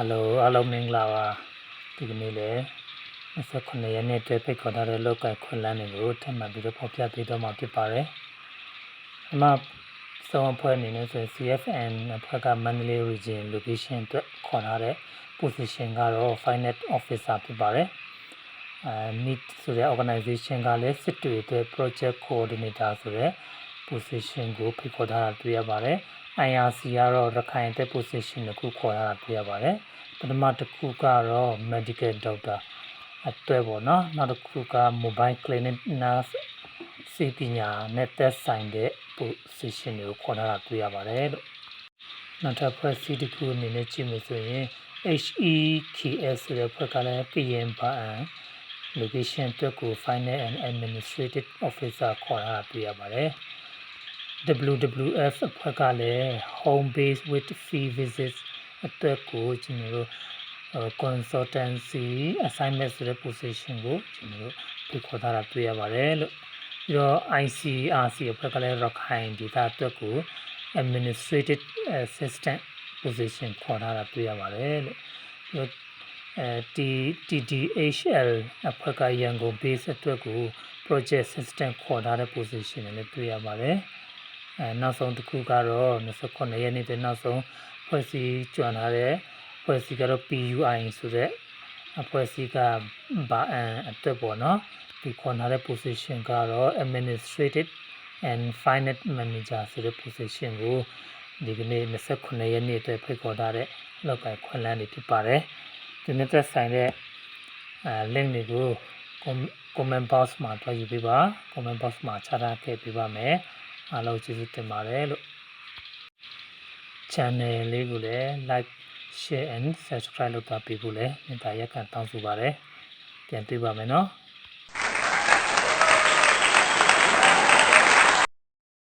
Hello အားလုံးမင်္ဂလာပါဒီကနေ့လည်း29ရက်နေ့တည်းဖိတ်ခေါ်ထားတဲ့လောက်ကခွင့်လန်းတွေကိုထပ်မံပြီးတော့ဖော်ပြပေးတော့မှာဖြစ်ပါတယ်။ဒီမှာစောင်းအဖွဲ့အနေနဲ့ဆိုရင် CFN အဖွဲ့က Mandalay Region Location အတွက်ခေါ်ထားတဲ့ position ကတော့ Finance Officer ဖြစ်ပါတယ်။အဲ NEET ဆိုတဲ့ organization ကလည်းစစ်တွေအတွက် project coordinator ဆိုတဲ့ position ကိုဖိတ်ခေါ်ထားတာတွေ့ရပါတယ်။ IRC ကတော့ရခိုင်တဲ့ position တစ်ခုခေါ်ထားတာတွေ့ရပါတယ်။ပထမတစ်ခုကတော့ medical doctor အတွက်ပေါ့နော်။နောက်တစ်ခုက mobile clinic nurse စီပညာနဲ့သက်ဆိုင်တဲ့ position တွေကိုခေါ်ထားတာတွေ့ရပါတယ်လို့။နောက်ထပ်ဖွဲ့စည်းတစ်ခုအနေနဲ့ကြည့်မယ်ဆိုရင် HEKS ဆိုတဲ့ဖွဲ့ကလည်းကရင်ပါအန် location အတွက်ကို final and administrative officer ခေါ်ထားတာတွေ့ရပါတယ်။ WWF အဖွဲ့ကလည်း home base with fee visits အတွက်ကိုကျွန်တော်တို့ consultancy assignment ဆိုတဲ့ position ကိုကျွန်တော်တို့ဖိတ်ခေါ်ထားတာတွေ့ရပါတယ်လို့ပြီးတော့ ICRC အဖွဲ့ကလည်းရခိုင်ဒေသအတွက်ကို administrative assistant position ခေါ်ထားတာတွေ့ရပါတယ်လို့ပြီးတော့အဲ TDHL အဖွဲ့ကရန်ကုန် base အတွက်ကို project assistant ခေါ်ထားတဲ့ position တွေလည်းတွေ့ရပါတယ် အဲနောက်ဆုံးတစ်ခုကတော့29ရက်နေ့တည်းနောက်ဆုံးဖွဲ့စည်းကြွထားတဲ့ဖွဲ့စည်းကတော့ PUI ဆိုတဲ့အဖွဲ့အစည်းကဘာအန်အတွက်ပေါ့နော်ဒီခေါ်ထားတဲ့ position ကတော့ administrative and finance manager ဆိုတဲ့ position ကိုဒီကနေ့29ရက်နေ့အတွက်ဖိတ်ခေါ်ထားတဲ့လောက်ကိုင်ခွင့်လန်းနေဖြစ်ပါတယ်ဒီနေ့သက်ဆိုင်တဲ့အဲ link တွေကို comment box မှာတွားယူပေးပါ comment box မှာချထားခဲ့ပေးပါမယ် အားလုံးကျေးဇူးတင်ပါတယ်လို့ channel လေးကိုလည်း like share and subscribe လုပ်တာပေးဖို့လည်းမေတ္တာရက်ခံတောင်းဆိုပါတယ်ပြန်တွေ့ပါမယ်နော်